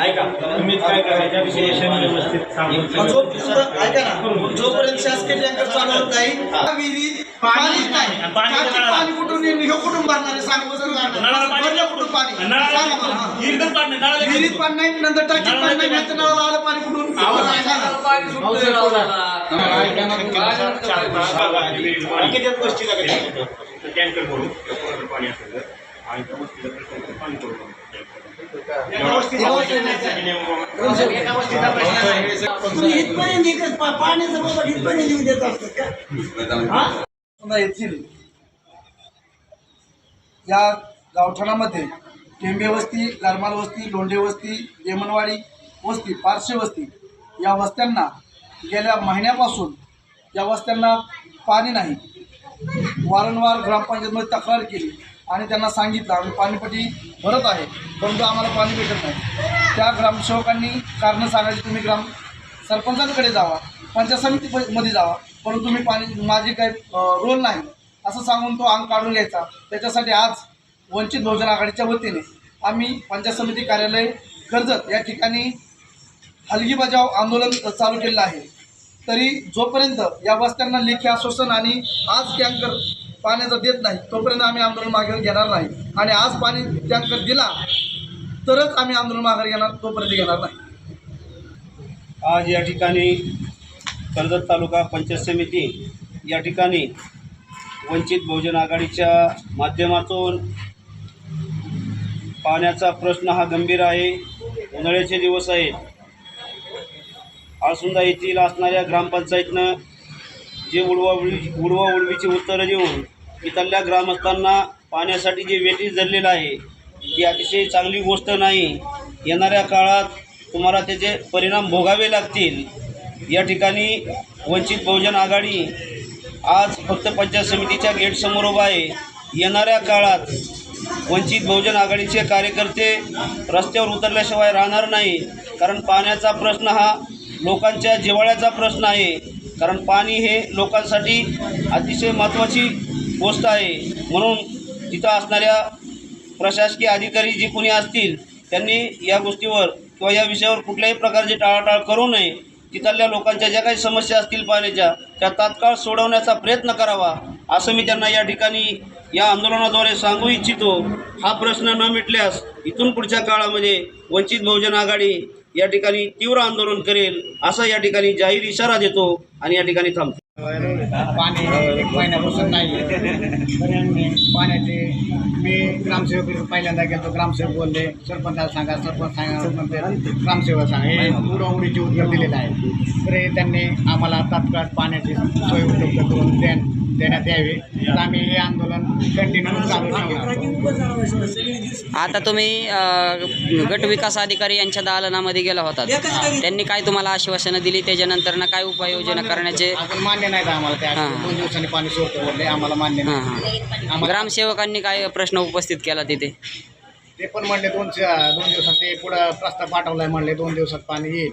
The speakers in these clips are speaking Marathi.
ऐका. तुम्हीच काय करायचं? विशेषण व्यवस्थित सांगून मग जो जोपर्यंत- ऐका ना. जोपर्यंत शासकीय टँकर चालू होत नाही त्या विहिरीत पाणीच नाही. आणि पाणी कुठून येईल? कुठून भरणार सांगा कुठून पाणी? विहिरीत? पाणी नाही नंतर टाकीत पाणी नाही. नळाला आलं पाणी कुठून? टँकर पाणी असेल आणि त्या पाणी येथील या गावठाणामध्ये टेंबे वस्ती गरमाल वस्ती लोंढे वस्ती देमनवाडी वस्ती पारशी वस्ती या वस्त्यांना गेल्या महिन्यापासून या वस्त्यांना पाणी नाही. वारंवार ग्रामपंचायतमध्ये तक्रार केली आणि त्यांना सांगितलं आम्ही पाणीपट्टी भरत आहे परंतु आम्हाला पाणी भेटत नाही. त्या ग्रामसेवकांनी कारणं सांगायची तुम्ही ग्राम सरपंचांकडे जावा पंचायत समितीमध्ये जावा परंतु मी पाणी माझी काही रोल नाही. असं सांगून तो अंग काढून घ्यायचा. त्याच्यासाठी आज वंचित बहुजन आघाडीच्या वतीने आम्ही पंचायत समिती कार्यालय कर्जत या ठिकाणी हलगी बजाव आंदोलन चालू केलेलं आहे. तरी जोपर्यंत या वस्त्यांना लेखी आश्वासन आणि आज टँकर पाण्याचा देत नाही तोपर्यंत आम्ही आंदोलन मागे घेणार नाही. आणि आज पाणी टँकर दिला तरच आम्ही आंदोलन मागे घेणार तोपर्यंत घेणार नाही. आज या ठिकाणी कर्जत तालुका पंचायत समिती या ठिकाणी वंचित बहुजन आघाडीच्या माध्यमातून पाण्याचा प्रश्न हा गंभीर आहे. उन्हाळ्याचे दिवस आहेत. आसुंदा येथील असणाऱ्या ग्रामपंचायतनं जे उडवाउडवी उडवाउडवीची उत्तरं देऊन इथल्या ग्रामस्थांना पाण्यासाठी जे वेटीस धरलेलं आहे ती अतिशय चांगली गोष्ट नाही. येणाऱ्या काळात तुम्हाला त्याचे परिणाम भोगावे लागतील. या ठिकाणी वंचित बहुजन आघाडी आज फक्त पंचायत समितीच्या गेटसमोर उभा आहे. येणाऱ्या काळात वंचित बहुजन आघाडीचे कार्यकर्ते रस्त्यावर उतरल्याशिवाय राहणार नाही कारण पाण्याचा प्रश्न हा लोकांच्या जिव्हाळ्याचा प्रश्न आहे. कारण पाणी हे लोकांसाठी अतिशय महत्त्वाची गोष्ट आहे. म्हणून तिथं असणाऱ्या प्रशासकीय अधिकारी जे कोणी असतील त्यांनी या गोष्टीवर किंवा या विषयावर कुठल्याही प्रकारची टाळाटाळ करू नये. तिथल्या लोकांच्या ज्या काही समस्या असतील पाण्याच्या त्या तात्काळ सोडवण्याचा प्रयत्न करावा असं मी त्यांना या ठिकाणी या आंदोलनाद्वारे सांगू इच्छितो. हा प्रश्न न मिटल्यास इथून पुढच्या काळामध्ये वंचित बहुजन आघाडी या ठिकाणी तीव्र आंदोलन करेल असा या ठिकाणी जाहीर इशारा देतो आणि या ठिकाणी थांबतो. पाणी एक महिन्यापासून नाही पाण्याचे मी ग्रामसेवक पहिल्यांदा गेलो ग्रामसेवक बोलले सरपंचाला सांगा सरपंच सांगा सरपंच ग्रामसेवक सांगा. हे उडवडीचे उत्तर दिलेलं आहे तर हे त्यांनी आम्हाला तात्काळ पाण्याची सोय उपलब्ध करून द्या देण्यात यावी. तर आम्ही हे आंदोलन कंटिन्यू चालू ठेवणार आता तुम्ही अ, गट विकास अधिकारी यांच्या दालनामध्ये गेला होता. त्यांनी काय तुम्हाला आश्वासनं दिली? त्याच्यानंतर ना काय उपाययोजना करण्याचे? अजून मान्य नाही आम्हाला त्या हां. दोन दिवसांनी पाणी सोडतो बोलले आम्हाला मान्य हां नाही. हां आम्हाला ग्रामसेवकांनी काय प्रश्न उपस्थित केला तिथे? ते पण म्हणले दोन दोन दिवसात ते पुढं प्रस्ताव पाठवलाय म्हणले. दोन दिवसात पाणी येईल.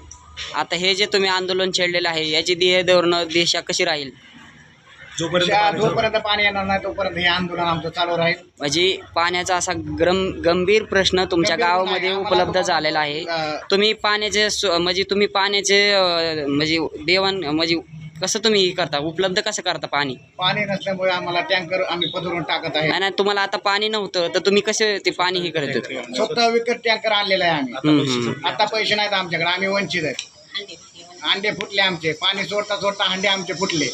आता हे जे तुम्ही आंदोलन छेडलेलं आहे याची देह धोरणं दिशा कशी राहील? जोपर्यंत पाणी येणार नाही तोपर्यंत हे आंदोलन आमचं चालू राहील. म्हणजे पाण्याचा असा ग्रम गंभीर प्रश्न तुमच्या गंभीर गावामध्ये उपलब्ध झालेला आहे. अं, तुम्ही पाण्याचे सो- म्हणजे तुम्ही पाण्याचे अं, म्हणजे देवाण म्हणजे कसं तुम्ही हे करता? उपलब्ध कसं करता पाणी? पाणी नसल्यामुळे आम्हाला टँकर आम्ही पदरून टाकत आहे. नाही नाही तुम्हाला आता पाणी नव्हतं तर तुम्ही कसे ते पाणी हे करत होते? स्वतः विकत टँकर आणलेला आहे आम्ही. हम्म, हम्म. आता पैसे नाहीत आमच्याकडे आम्ही वंचित आहे अंडे फुटले आमचे पाणी सोडता सोडता अंडे आमचे फुटले.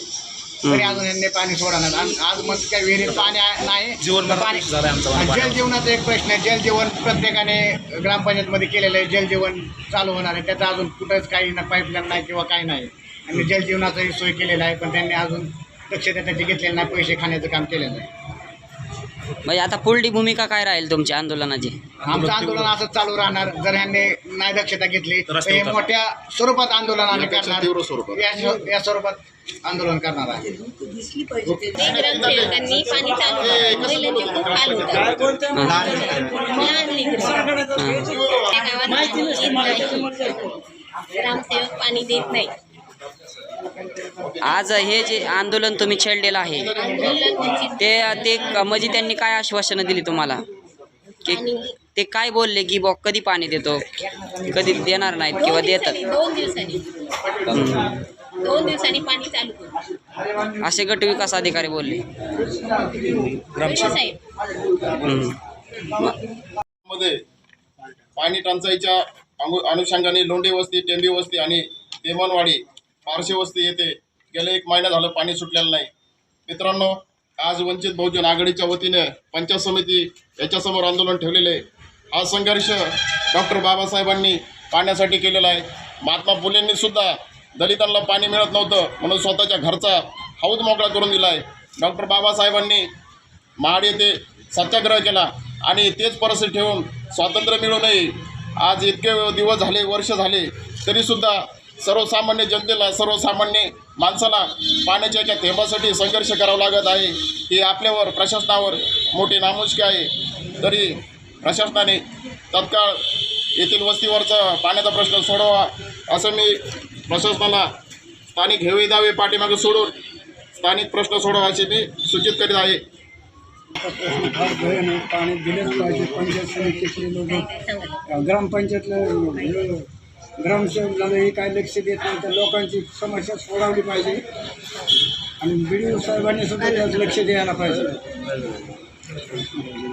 तरी अजून यांनी पाणी सोडणार आज आज मग काय विहिरीत पाणी आहे- नाही. जीवन पाणी जल जीवनाचा एक प्रश्न आहे. जल जीवन प्रत्येकाने ग्रामपंचायतमध्ये केलेलं आहे. जल जीवन चालू होणार आहे. त्याचं अजून कुठंच काही ना पाईपलाईन नाही किंवा काही नाही. आणि जल जीवनाचाही सोय केलेला आहे पण त्यांनी अजून दक्षता त्याची घेतलेली नाही. पैसे खाण्याचं काम केलेलं आहे. म्हणजे आता पुढली भूमिका काय राहील तुमच्या आंदोलनाची आमचं आंदोलन असंच चालू राहणार जर ह्यांनी नाही दक्षता घेतली तर हे मोठ्या स्वरूपात आंदोलन आम्ही करणार या- या स्वरूपात आंदोलन करणार आहे ग्रामसेवकांनी पाणी चालू केलं. महिलांचे खूप हाल होतात लहान लेकरं. त्या गावात पाणी येत नाही. ग्रामसेवक पाणी देत नाही आज हे जे आंदोलन तुम्ही छेडलेलं आहे ते ते म्हणजे त्यांनी काय आश्वासनं दिली तुम्हाला? की ते काय बोलले की बॉ कधी पाणी देतो? कधी देणार नाहीत किंवा देतात? दोन दिवसांनी. हम्म. दोन दिवसांनी पाणी चालू करू असे गट विकास अधिकारी बोलले. मध्ये पाणी टंचाईच्या अनु- अनुषंगाने लोंढे वस्ती टेंबी वस्ती आणि तेमनवाडी फारशी वस्ती येथे गेले एक महिना झालं पाणी सुटलेलं नाही. मित्रांनो आज वंचित बहुजन आघाडीच्या वतीने पंचायत समिती याच्यासमोर आंदोलन ठेवलेले आहे. हा संघर्ष डॉक्टर बाबासाहेबांनी पाण्यासाठी केलेला आहे. महात्मा फुलेंनी सुद्धा दलितांना पाणी मिळत नव्हतं म्हणून स्वतःच्या घरचा हौद मोकळा करून दिला आहे. डॉक्टर बाबासाहेबांनी महाड येथे सत्याग्रह केला आणि तेच परिस्थिती ठेवून स्वातंत्र्य मिळूनही आज इतके दिवस झाले वर्ष झाले तरीसुद्धा सर्वसामान्य जनतेला सर्वसामान्य माणसाला पाण्याच्या एका थेंबासाठी संघर्ष करावा लागत आहे. ही आपल्यावर प्रशासनावर मोठी नामुष्की आहे. तरी प्रशासनाने तत्काळ येथील वस्तीवरचा पाण्याचा प्रश्न सोडवा असं मी प्रशासनाला स्थानिक हेवे दावे पाठीमागे सोडून स्थानिक प्रश्न सोडवा असे मी सूचित करीत आहे. फार पाणी दिलेच पाहिजे. पंचायत समितीतले लोक. ग्रामपंचायतला ग्रामसेवक झालं हे काय लक्ष देत नाही तर लोकांची समस्या सोडवली पाहिजे. आणि बी डी ओ साहेबांनी सुद्धा त्यात लक्ष द्यायला पाहिजे.